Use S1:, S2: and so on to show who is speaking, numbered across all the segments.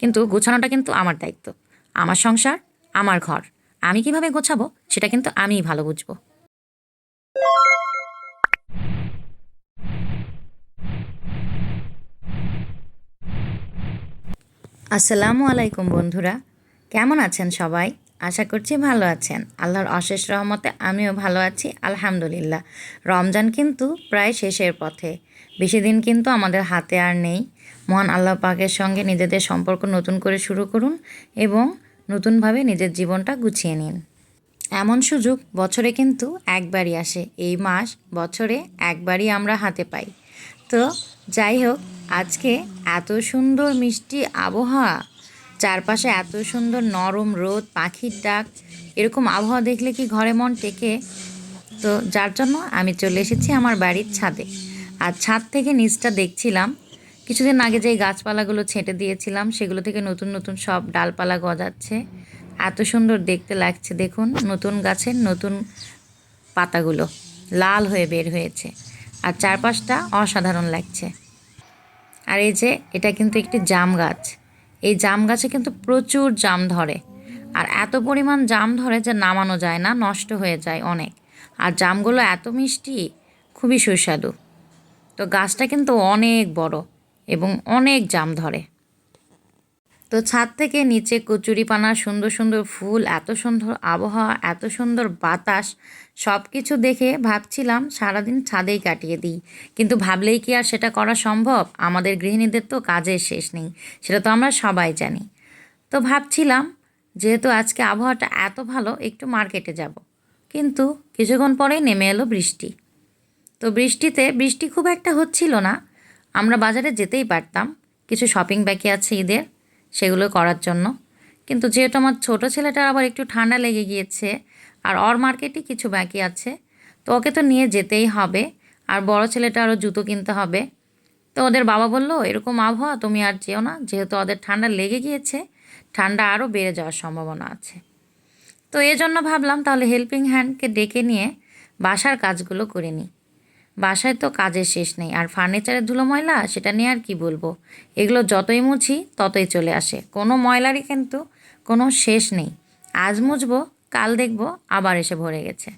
S1: কিন্তু গোছানোটা কিন্তু আমার দায়িত্ব। আমার সংসার, আমার ঘর। আমি কীভাবে গোছাবো, সেটা কিন্তু আমিই ভালো বুঝব। আসসালামু আলাইকুম বন্ধুরা। কেমন আছেন সবাই? আশা করছি ভালো আছেন। আল্লাহর অশেষ রহমতে আমিও ভালো আছি, আলহামদুলিল্লাহ। রমজান কিন্তু প্রায় শেষের পথে। বেশি দিন কিন্তু আমাদের হাতে আর নেই। মহান আল্লাহ পাকের সঙ্গে নিজেদের সম্পর্ক নতুন করে শুরু করুন এবং নতুনভাবে নিজের জীবনটা গুছিয়ে নিন। এমন সুযোগ বছরে কিন্তু একবারই আসে। এই মাস বছরে একবারই আমরা হাতে পাই। তো যাই হোক, আজকে এত সুন্দর মিষ্টি আবহাওয়া চারপাশে এত সুন্দর নরম রোদ, পাখির ডাক, এরকম আবহাওয়া দেখলে কি ঘরে মন টেকে? তো যার জন্য আমি চলে এসেছি আমার বাড়ির ছাদে। আর ছাদ থেকে নিচটা দেখছিলাম। কিছুদিন আগে যে গাছপালাগুলো ছেঁটে দিয়েছিলাম, সেগুলো থেকে নতুন নতুন সব ডালপালা গজাচ্ছে। এত সুন্দর দেখতে লাগছে, দেখুন, নতুন গাছের নতুন পাতাগুলো লাল হয়ে বের হয়েছে। আর চারপাশটা অসাধারণ লাগছে। আর এই যে, এটা কিন্তু একটি জাম গাছ। এই জাম গাছে কিন্তু প্রচুর জাম ধরে। আর এত পরিমাণ জাম ধরে যে নামানো যায় না, নষ্ট হয়ে যায় অনেক। আর জামগুলো এত মিষ্টি, খুবই সুস্বাদু। তো গাছটা কিন্তু অনেক বড় এবং অনেক জাম ধরে। তো ছাদ থেকে নিচে কচুরিপানা, সুন্দর সুন্দর ফুল, এত সুন্দর আবহাওয়া, এত সুন্দর বাতাস সব কিছু দেখে ভাবছিলাম সারাদিন ছাদেই কাটিয়ে দিই। কিন্তু ভাবলেই কি আর সেটা করা সম্ভব? আমাদের গৃহিণীদের তো কাজের শেষ নেই, সেটা তো আমরা সবাই জানি। তো ভাবছিলাম, যেহেতু আজকে আবহাওয়াটা এত ভালো, একটু মার্কেটে যাব। কিন্তু কিছুক্ষণ পরেই নেমে এলো বৃষ্টি। তো বৃষ্টিতে, বৃষ্টি খুব একটা হচ্ছিল না। আমরা বাজারে যেতেই পারতাম। কিছু শপিং বাকি আছে ঈদের। সেগুলো করার জন্য। কিন্তু যেহেতু আমার ছোটো ছেলেটার আবার একটু ঠান্ডা লেগে গিয়েছে আর অর মার্কেটই কিছু বাকি আছে, তো ওকে তো নিয়ে যেতেই হবে আর বড় ছেলেটা আরও জুতো কিনতে হবে। তো ওদের বাবা বলল, এরকম আবহাওয়া তুমি আর যেও না, যেহেতু ওদের ঠান্ডা লেগে গিয়েছে, ঠান্ডা আরও বেড়ে যাওয়ার সম্ভাবনা আছে। তো এই জন্য ভাবলাম তাহলে হেল্পিং হ্যান্ডকে ডেকে নিয়ে বাসার কাজগুলো করে নিই। বাসায় তো কাজের শেষ নেই, আর ফার্নিচারের ধুলো ময়লা সেটা নিয়ে আর কি বলব? এগুলো যতই মুছি ততই চলে আসে। কোনো ময়লারই কিন্তু কোনো শেষ নেই। আজ মুছবো, কাল দেখব, আবার এসে ভরে গেছে।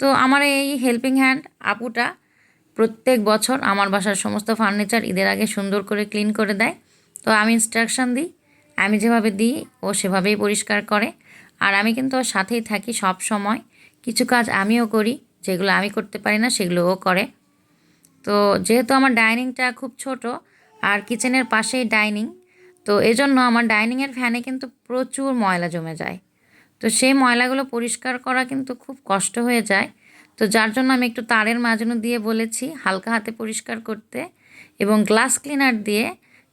S1: তো আমার এই হেল্পিং হ্যান্ড আপুটা প্রত্যেক বছর আমার বাসার সমস্ত ফার্নিচার ঈদের আগে সুন্দর করে ক্লিন করে দেয়। তো আমি ইনস্ট্রাকশান দিই, আমি যেভাবে দিই, ও সেভাবেই পরিষ্কার করে। আর আমি কিন্তু ওর সাথেই থাকি সব সময় কিছু কাজ আমিও করি যেগুলো আমি করতে পারি না সেগুলো ও করে। তো যেহেতু আমার ডাইনিংটা খুব ছোট, আর কিচেনের পাশেই ডাইনিং, তো এজন্য আমার ডাইনিংয়ের ফ্যানে কিন্তু প্রচুর ময়লা জমে যায়। তো সেই ময়লাগুলো পরিষ্কার করা কিন্তু খুব কষ্ট হয়ে যায়। তো যার জন্য আমি একটু তারের মাঝানো দিয়ে বলেছি, হালকা হাতে পরিষ্কার করতে এবং গ্লাস ক্লিনার দিয়ে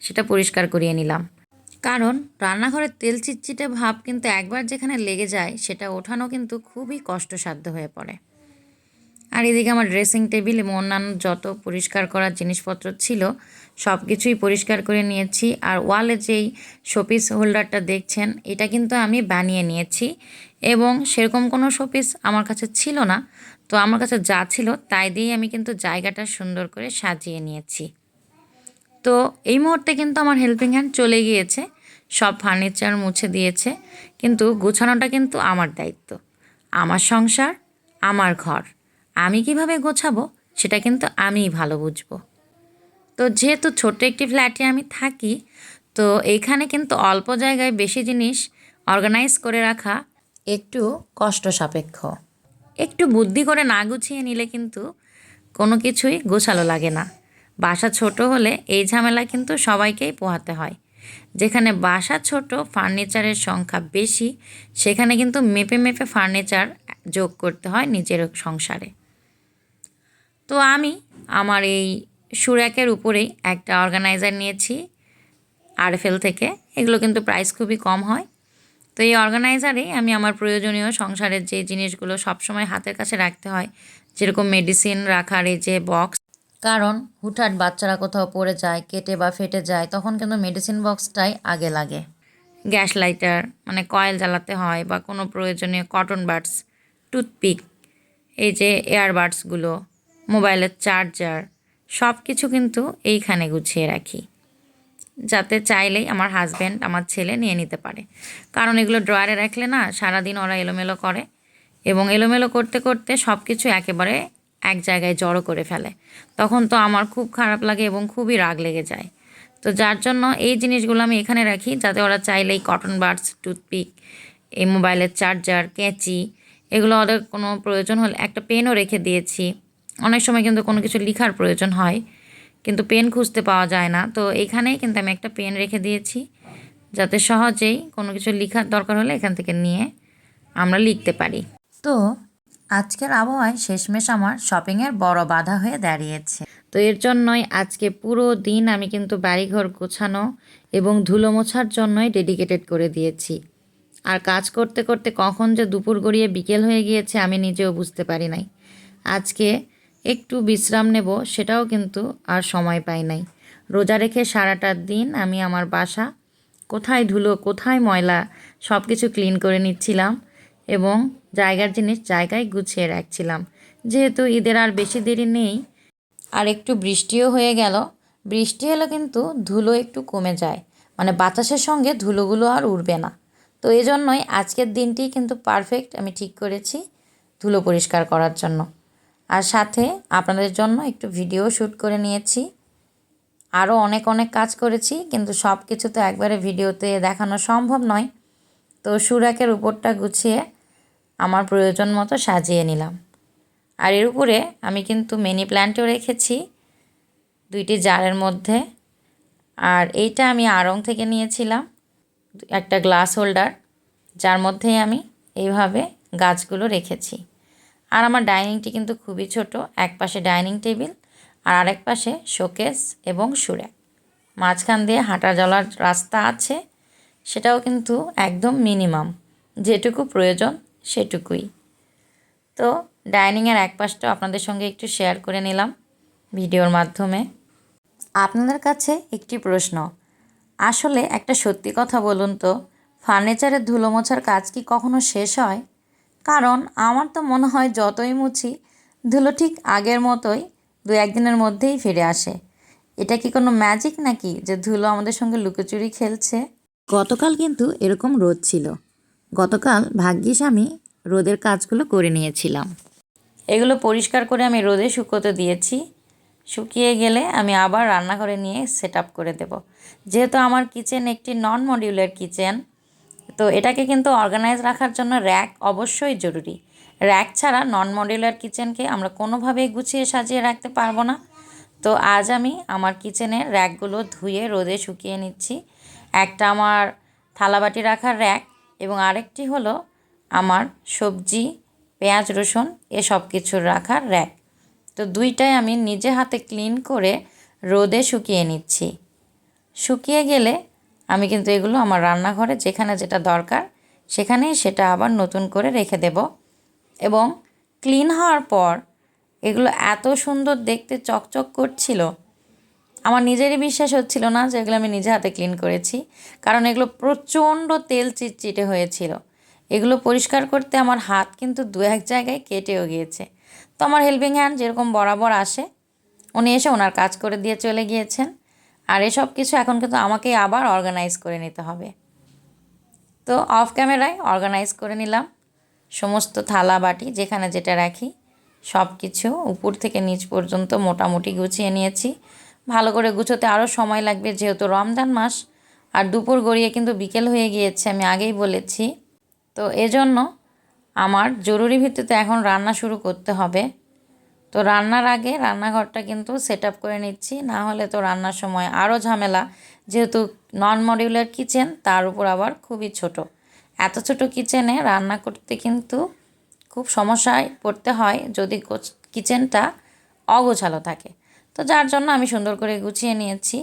S1: সেটা পরিষ্কার করিয়ে নিলাম। কারণ রান্নাঘরের তেল চিটচিটে ভাব কিন্তু একবার যেখানে লেগে যায়, সেটা ওঠানো কিন্তু খুবই কষ্টসাধ্য হয়ে পড়ে। আর এদিকে আমার ড্রেসিং টেবিল এবং অন্যান্য যত পরিষ্কার করার জিনিসপত্র ছিল সব কিছুই পরিষ্কার করে নিয়েছি। আর ওয়ালে যেই শোপিস হোল্ডারটা দেখছেন, এটা কিন্তু আমি বানিয়ে নিয়েছি এবং সেরকম কোনো শোপিস আমার কাছে ছিল না। তো আমার কাছে যা ছিল, তাই দিয়েই আমি কিন্তু জায়গাটা সুন্দর করে সাজিয়ে নিয়েছি। তো এই মুহূর্তে কিন্তু আমার হেল্পিং হ্যান্ড চলে গিয়েছে, সব ফার্নিচার মুছে দিয়েছে, কিন্তু গোছানোটা কিন্তু আমার দায়িত্ব। আমার সংসার, আমার ঘর। আমি কীভাবে গোছাবো, সেটা কিন্তু আমিই ভালো বুঝব। তো যেহেতু ছোট্ট একটি ফ্ল্যাটে আমি থাকি, তো এইখানে কিন্তু অল্প জায়গায় বেশি জিনিস অর্গানাইজ করে রাখা একটু কষ্ট সাপেক্ষ একটু বুদ্ধি করে না গুছিয়ে নিলে কিন্তু কোনো কিছুই গোছালো লাগে না। বাসা ছোট হলে এই ঝামেলা কিন্তু সবাইকেই পোহাতে হয়। যেখানে বাসা ছোট, ফার্নিচারের সংখ্যা বেশি, সেখানে কিন্তু মেপে মেপে ফার্নিচার যোগ করতে হয় নিজের সংসারে। তো আমি আমার এই সুরাকের উপরেই একটা অর্গানাইজার নিয়েছি, আরএফএল থেকে। এগুলো কিন্তু প্রাইস খুবই কম হয়। তো এই অর্গানাইজারে আমি আমার প্রয়োজনীয় সংসারের যে জিনিসগুলো সবসময় হাতের কাছে রাখতে হয়, যেরকম মেডিসিন রাখার এই যে বক্স। কারণ হুটহাট বাচ্চারা কোথাও পড়ে যায়, কেটে বা ফেটে যায়, তখন কিন্তু মেডিসিন বক্সটাই আগে লাগে। গ্যাস লাইটার মানে কয়েল জ্বালাতে হয় বা কোনো প্রয়োজনীয় কটন বাডস, টুথপিক, এই যে এয়ারবাডসগুলো মোবাইলের চার্জার সব কিছু কিন্তু এইখানে গুছিয়ে রাখি। যাতে চাইলেই আমার হাজব্যান্ড আমার ছেলে নিয়ে নিতে পারে। কারণ এগুলো ড্রয়ারে রাখলে না সারাদিন ওরা এলোমেলো করে এবং এলোমেলো করতে করতে সব কিছু একেবারে এক জায়গায় জড়ো করে ফেলে। তখন তো আমার খুব খারাপ লাগে এবং খুবই রাগ লেগে যায়। তো যার জন্য এই জিনিসগুলো আমি এখানে রাখি যাতে ওরা চাইলেই কটন বার্ডস টুথপিক এই মোবাইলের চার্জার, ক্যাঁচি, এগুলো ওদের কোনো প্রয়োজন হলে একটা পেনও রেখে দিয়েছি। অনেক সময় কিন্তু কোনো কিছু লেখার প্রয়োজন হয়, কিন্তু পেন খুঁজতে পাওয়া যায় না। তো এখানেই কিন্তু আমি একটা পেন রেখে দিয়েছি, যাতে সহজেই কোনো কিছু লেখার দরকার হলে এখান থেকে নিয়ে আমরা লিখতে পারি। তো আজকের আবহাওয়ায় শেষমেশ আমার শপিংয়ের বড় বাধা হয়ে দাঁড়িয়েছে। তো এর জন্যই আজকে পুরো দিন আমি কিন্তু বাড়িঘর গোছানো এবং ধুলো মোছার জন্যই ডেডিকেটেড করে দিয়েছি। আর কাজ করতে করতে কখন যে দুপুর গড়িয়ে বিকেল হয়ে গিয়েছে আমি নিজেও বুঝতে পারি নাই। আজকে একটু বিশ্রাম নেব, সেটাও কিন্তু আর সময় পাই নাই। রোজা রেখে সারাটা দিন আমি আমার বাসা, কোথায় ধুলো, কোথায় ময়লা সব কিছু ক্লিন করে নিচ্ছিলাম এবং জায়গার জিনিস জায়গায় গুছিয়ে রাখছিলাম। যেহেতু ঈদের আর বেশি দেরি নেই, আর একটু বৃষ্টিও হয়ে গেল, বৃষ্টি হলে কিন্তু ধুলো একটু কমে যায় মানে বাতাসের সঙ্গে ধুলোগুলো আর উড়বে না। তো এই জন্যই আজকের দিনটি কিন্তু পারফেক্ট আমি ঠিক করেছি ধুলো পরিষ্কার করার জন্য। আর সাথে আপনাদের জন্য একটু ভিডিও শ্যুট করে নিয়েছি। আরও অনেক অনেক কাজ করেছি, কিন্তু সব কিছু তো একবারে ভিডিওতে দেখানো সম্ভব নয়। তো সুরাকের উপরটা গুছিয়ে আমার প্রয়োজন মতো সাজিয়ে নিলাম। আর এর উপরে আমি কিন্তু মিনি প্ল্যান্টও রেখেছি, দুইটি জারের মধ্যে। আর এইটা আমি আড়ং থেকে নিয়েছিলাম, একটা গ্লাস হোল্ডার যার মধ্যে আমি এইভাবে গাছগুলো রেখেছি। আর আমার ডাইনিংটি কিন্তু খুবই ছোট, এক পাশে ডাইনিং টেবিল আর আরেক পাশে শোকেস এবং সুরে। মাঝখান দিয়ে হাঁটা চলার রাস্তা আছে, সেটাও কিন্তু একদম মিনিমাম। যেটুকু প্রয়োজন সেটুকুই। তো ডাইনিংয়ের এক পাশটাও আপনাদের সঙ্গে একটু শেয়ার করে নিলাম ভিডিওর মাধ্যমে। আপনাদের কাছে একটি প্রশ্ন, আসলে একটা সত্যি কথা বলুন তো, ফার্নিচারের ধুলো মোছার কাজ কি কখনো শেষ হয়? কারণ আমার তো মনে হয় যতই মুছি ধুলো ঠিক আগের মতোই দু একদিনের মধ্যেই ফিরে আসে। এটা কি কোনো ম্যাজিক নাকি যে ধুলো আমাদের সঙ্গে লুকোচুরি খেলছে? গতকাল কিন্তু এরকম রোদ ছিল। গতকাল ভাগ্যিস আমি রোদের কাজগুলো করে নিয়েছিলাম। এগুলো পরিষ্কার করে আমি রোদে শুকোতে দিয়েছি। শুকিয়ে গেলে আমি আবার রান্নাঘরে নিয়ে সেট আপ করে দেব। যেহেতু আমার কিচেন একটি নন মডিউলার কিচেন তো এটাকে কিন্তু অর্গানাইজ রাখার জন্য র্যাক অবশ্যই জরুরি। র্যাক ছাড়া নন মডিউলার কিচেনকে আমরা কোনোভাবেই গুছিয়ে সাজিয়ে রাখতে পারব না। তো আজ আমি আমার কিচেনের র্যাকগুলো ধুয়ে, রোদে শুকিয়ে নিচ্ছি। একটা আমার থালাবাটি রাখার র্যাক এবং আরেকটি হলো আমার সবজি, পেঁয়াজ, রসুন এসব কিছুর রাখার র্যাক তো দুইটাই আমি নিজে হাতে ক্লিন করে রোদে শুকিয়ে নিচ্ছি। শুকিয়ে গেলে আমি কিন্তু এগুলো আমার রান্নাঘরে যেখানে যেটা দরকার, সেখানেই সেটা আবার নতুন করে রেখে দেব। এবং ক্লিন হওয়ার পর এগুলো এত সুন্দর দেখতে চকচক করছিল, আমার নিজেরই বিশ্বাস হচ্ছিল না যে এগুলো আমি নিজে হাতে ক্লিন করেছি, কারণ এগুলো প্রচণ্ড তেল চিটচিটে হয়েছিল। এগুলো পরিষ্কার করতে আমার হাত কিন্তু দু এক জায়গায় কেটেও গিয়েছে। তো আমার হেল্পিং হ্যান্ড যেরকম বরাবর আসে, উনি এসে ওনার কাজ করে দিয়ে চলে গিয়েছেন। আর এসব কিছু এখন কিন্তু আমাকেই আবার অর্গানাইজ করে নিতে হবে। তো অফ ক্যামেরায় অর্গানাইজ করে নিলাম। সমস্ত থালা, বাটি যেখানে যেটা রাখি সব কিছু উপর থেকে নিচ পর্যন্ত মোটামুটি গুছিয়ে নিয়েছি। ভালো করে গুছোতে আরও সময় লাগবে যেহেতু রমজান মাস, আর দুপুর গড়িয়ে কিন্তু বিকেল হয়ে গিয়েছে, আমি আগেই বলেছি। তো এজন্য আমার জরুরি ভিত্তিতে এখন রান্না শুরু করতে হবে। তো রান্নার আগে রান্নাঘরটা কিন্তু সেট আপ করে নিচ্ছি। না হলে তো রান্নার সময় আরও ঝামেলা। যেহেতু নন মডিউলার কিচেন তার উপর আবার খুবই ছোট। এত ছোট কিচেনে রান্না করতে কিন্তু খুব সমস্যায় পড়তে হয় যদি কিচেনটা অগোছালো থাকে। তো যার জন্য আমি সুন্দর করে গুছিয়ে নিয়েছি।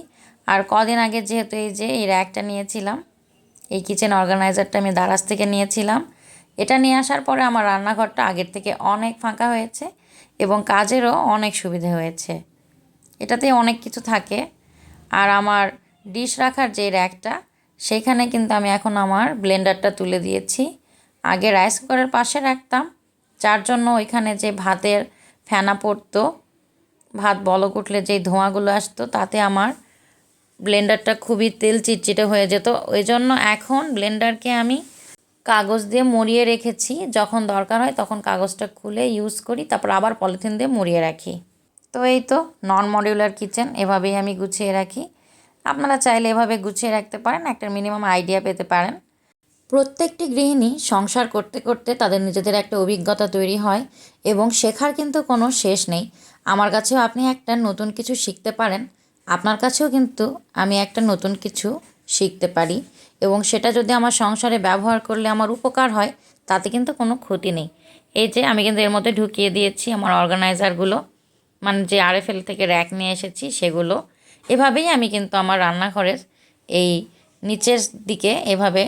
S1: আর কদিন আগে যেহেতু এই যে এই র্যাকটা নিয়েছিলাম, এই কিচেন অর্গানাইজারটা আমি দারাজ থেকে নিয়েছিলাম। এটা নিয়ে আসার পরে আমার রান্নাঘরটা আগের থেকে অনেক ফাঁকা হয়েছে। এবং কাজেরও অনেক সুবিধে হয়েছে। এটাতে অনেক কিছু থাকে। আর আমার ডিশ রাখার যে র্যাকটা সেইখানে কিন্তু আমি এখন আমার ব্লেন্ডারটা তুলে দিয়েছি। আগে রাইস কুকারের পাশে রাখতাম, যার জন্য ওইখানে যে ভাতের ফেনা পড়তো, ভাত বলক উঠলে যেই ধোঁয়াগুলো আসতো, তাতে আমার ব্লেন্ডারটা খুবই তেল চিটচিটে হয়ে যেত। ওই জন্য এখন ব্লেন্ডারকে আমি কাগজ দিয়ে মরিয়ে রেখেছি। যখন দরকার হয় তখন কাগজটা খুলে ইউজ করি, তারপর আবার পলিথিন দিয়ে মরিয়ে রাখি। তো এই তো নন মডিউলার কিচেন এভাবেই আমি গুছিয়ে রাখি। আপনারা চাইলে এভাবে গুছিয়ে রাখতে পারেন, একটা মিনিমাম আইডিয়া পেতে পারেন। প্রত্যেকটি গৃহিণী সংসার করতে করতে তাদের নিজেদের একটা অভিজ্ঞতা তৈরি হয় এবং শেখার কিন্তু কোনো শেষ নেই। আমার কাছেও আপনি একটা নতুন কিছু শিখতে পারেন। আপনার কাছেও কিন্তু আমি একটা নতুন কিছু শিখতে পারি এবং সেটা যদি আমার সংসারে ব্যবহার করলে আমার উপকার হয়, তাতে কিন্তু কোনো ক্ষতি নেই। এই যে আমি কিন্তু এর মধ্যে ঢুকিয়ে দিয়েছি আমার অর্গানাইজারগুলো মানে যে আরএফএল থেকে র্যাক নিয়ে এসেছি সেগুলো। এভাবেই আমি কিন্তু আমার রান্নাঘরের এই নিচের দিকে এভাবে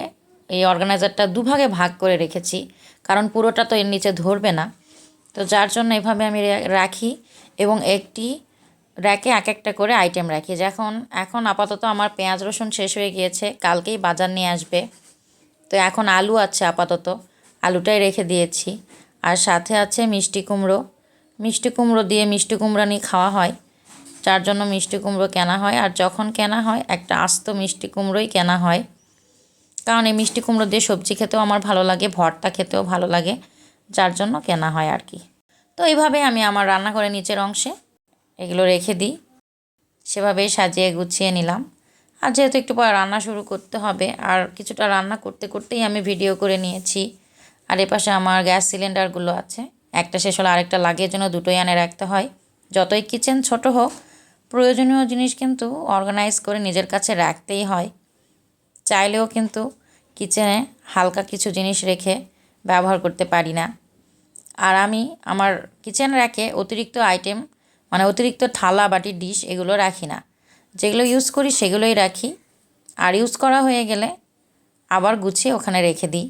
S1: এই অর্গানাইজারটা দুভাগে ভাগ করে রেখেছি, কারণ পুরোটা তো এর নিচে ধরবে না। তো যার জন্য এভাবে আমি রাখি এবং একটি র্যাকে এক একটা করে আইটেম রাখি। যখন এখন আপাতত আমার পেঁয়াজ রসুন শেষ হয়ে গিয়েছে, কালকেই বাজার নিয়ে আসবে। তো এখন আলু আছে আপাতত, আলুটাই রেখে দিয়েছি। আর সাথে আছে মিষ্টি কুমড়ো। মিষ্টি কুমড়ো দিয়ে মিষ্টি কুমড়ো নিয়ে খাওয়া হয়, যার জন্য মিষ্টি কুমড়ো কেনা হয়। আর যখন কেনা হয়, একটা আস্ত মিষ্টি কুমড়োই কেনা হয়। কারণ এই মিষ্টি কুমড়ো দিয়ে সবজি খেতেও আমার ভালো লাগে, ভর্তা খেতেও ভালো লাগে, যার জন্য কেনা হয় আর কি। তো এইভাবে আমি আমার রান্নাঘরের নিচের অংশে এগুলো রেখে দিই। সেভাবেই সাজিয়ে গুছিয়ে নিলাম। আর যেহেতু একটু পর রান্না শুরু করতে হবে, আর কিছুটা রান্না করতে করতেই আমি ভিডিও করে নিয়েছি। আর এপাশে আমার গ্যাস সিলিন্ডারগুলো আছে। একটা শেষ হলে আরেকটা লাগিয়ে জন্য দুটোই আনে রাখতে হয়। যতই কিচেন ছোট হোক, প্রয়োজনীয় জিনিস কিন্তু অর্গানাইজ করে নিজের কাছে রাখতেই হয়। চাইলেও কিন্তু কিচেনে হালকা কিছু জিনিস রেখে ব্যবহার করতে পারি না। আর আমি আমার কিচেন র্যাকে অতিরিক্ত আইটেম মানে অতিরিক্ত থালা, বাটি, ডিশ এগুলো রাখি না। যেগুলো ইউজ করি সেগুলোই রাখি। আর ইউজ করা হয়ে গেলে আবার গুছিয়ে ওখানে রেখে দিই।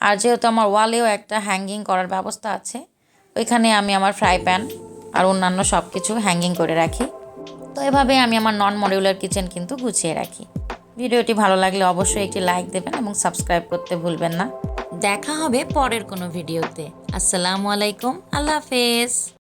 S1: আর যেহেতু আমার ওয়ালেও একটা হ্যাঙ্গিং করার ব্যবস্থা আছে, ওইখানে আমি আমার ফ্রাই প্যান আর অন্যান্য সব কিছু হ্যাঙ্গিং করে রাখি। তো এভাবে আমি আমার নন মডিউলার কিচেন কিন্তু গুছিয়ে রাখি। ভিডিওটি ভালো লাগলে অবশ্যই একটি লাইক দেবেন এবং সাবস্ক্রাইব করতে ভুলবেন না। দেখা হবে পরের কোনো ভিডিওতে। আসসালামু আলাইকুম, আল্লাহ হাফেজ।